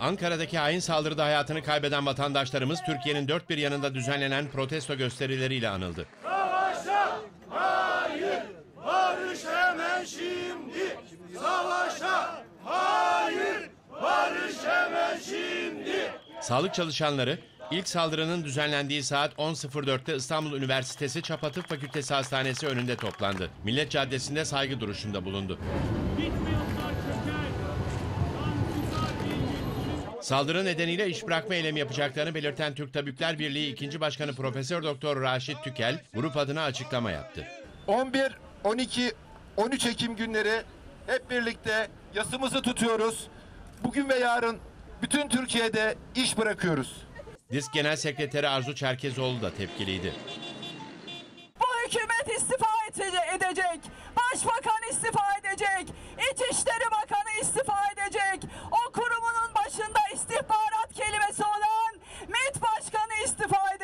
Ankara'daki hain saldırıda hayatını kaybeden vatandaşlarımız Türkiye'nin dört bir yanında düzenlenen protesto gösterileriyle anıldı. Savaşa hayır, barış hemen şimdi. Savaşa hayır, barış hemen şimdi. Sağlık çalışanları ilk saldırının düzenlendiği saat 10.04'te İstanbul Üniversitesi Çapatıp Fakültesi Hastanesi önünde toplandı. Millet Caddesi'nde saygı duruşunda bulundu. Bitmiyorlar Saldırı nedeniyle iş bırakma eylemi yapacaklarını belirten Türk Tabipler Birliği 2. Başkanı Profesör Doktor Raşit Tükel grup adına açıklama yaptı. 11, 12, 13 Ekim günleri hep birlikte yasımızı tutuyoruz. Bugün ve yarın bütün Türkiye'de iş bırakıyoruz. Disk Genel Sekreteri Arzu Çerkezoğlu da tepkiliydi. Bu hükümet istifa ede- edecek. Başbakan istifa edecek.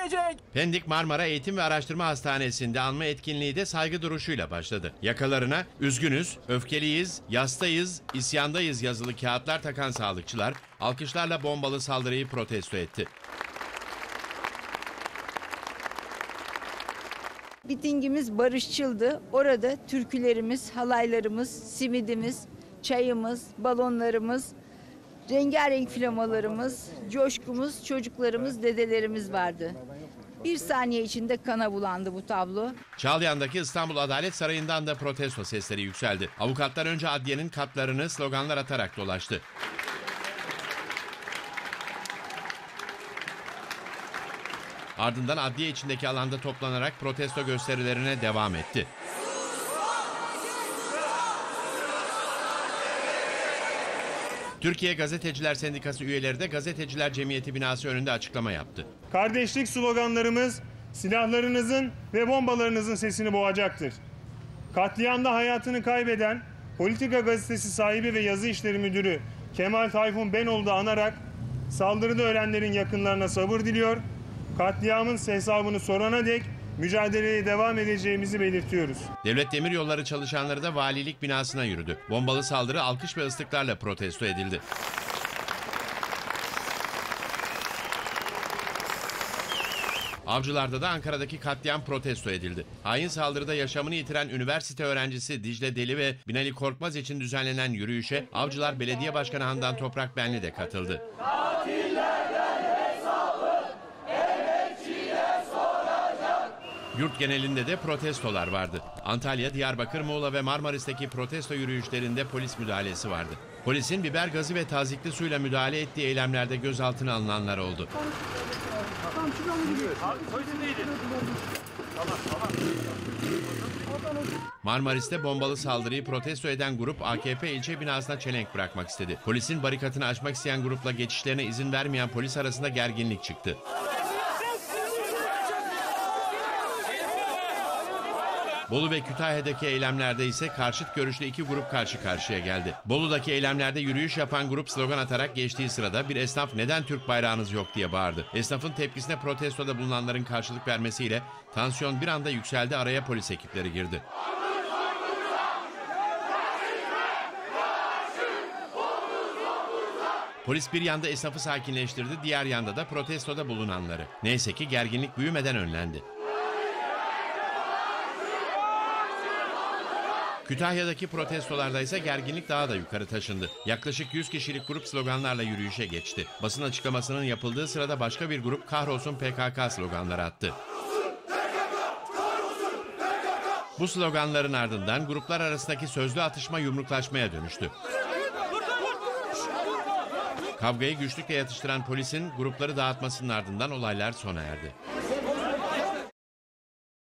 Edecek. Pendik Marmara Eğitim ve Araştırma Hastanesi'nde anma etkinliği de saygı duruşuyla başladı. Yakalarına üzgünüz, öfkeliyiz, yastayız, isyandayız yazılı kağıtlar takan sağlıkçılar alkışlarla bombalı saldırıyı protesto etti. Mitingimiz barışçıldı. Orada türkülerimiz, halaylarımız, simidimiz, çayımız, balonlarımız, rengarenk flamalarımız, coşkumuz, çocuklarımız, dedelerimiz vardı. Bir saniye içinde kana bulandı bu tablo. Çağlayan'daki İstanbul Adalet Sarayı'ndan da protesto sesleri yükseldi. Avukatlar önce adliyenin katlarını sloganlar atarak dolaştı. Ardından adliye içindeki alanda toplanarak protesto gösterilerine devam etti. Türkiye Gazeteciler Sendikası üyeleri de Gazeteciler Cemiyeti binası önünde açıklama yaptı. Kardeşlik sloganlarımız silahlarınızın ve bombalarınızın sesini boğacaktır. Katliamda hayatını kaybeden Politika Gazetesi sahibi ve yazı işleri müdürü Kemal Tayfun Benoğlu da anarak saldırıda ölenlerin yakınlarına sabır diliyor. Katliamın hesabını sorana dek mücadeleye devam edeceğimizi belirtiyoruz. Devlet Demiryolları çalışanları da valilik binasına yürüdü. Bombalı saldırı alkış ve ıslıklarla protesto edildi. Avcılar'da da Ankara'daki katliam protesto edildi. Hain saldırıda yaşamını yitiren üniversite öğrencisi Dicle Deli ve Binali Korkmaz için düzenlenen yürüyüşe Avcılar Belediye Başkanı Handan Toprak Benli de katıldı. Yurt genelinde de protestolar vardı. Antalya, Diyarbakır, Muğla ve Marmaris'teki protesto yürüyüşlerinde polis müdahalesi vardı. Polisin biber gazı ve tazikli suyla müdahale ettiği eylemlerde gözaltına alınanlar oldu. Marmaris'te bombalı saldırıyı protesto eden grup AKP ilçe binasına çelenk bırakmak istedi. Polisin barikatını aşmak isteyen grupla geçişlerine izin vermeyen polis arasında gerginlik çıktı. Bolu ve Kütahya'daki eylemlerde ise karşıt görüşlü iki grup karşı karşıya geldi. Bolu'daki eylemlerde yürüyüş yapan grup slogan atarak geçtiği sırada bir esnaf neden Türk bayrağınız yok diye bağırdı. Esnafın tepkisine protestoda bulunanların karşılık vermesiyle tansiyon bir anda yükseldi araya polis ekipleri girdi. Polis bir yanda esnafı sakinleştirdi, diğer yanda da protestoda bulunanları. Neyse ki gerginlik büyümeden önlendi. Kütahya'daki protestolarda ise gerginlik daha da yukarı taşındı. Yaklaşık 100 kişilik grup sloganlarla yürüyüşe geçti. Basın açıklamasının yapıldığı sırada başka bir grup kahrolsun PKK sloganları attı. Bu sloganların ardından gruplar arasındaki sözlü atışma yumruklaşmaya dönüştü. Kavgayı güçlükle yatıştıran polisin grupları dağıtmasının ardından olaylar sona erdi.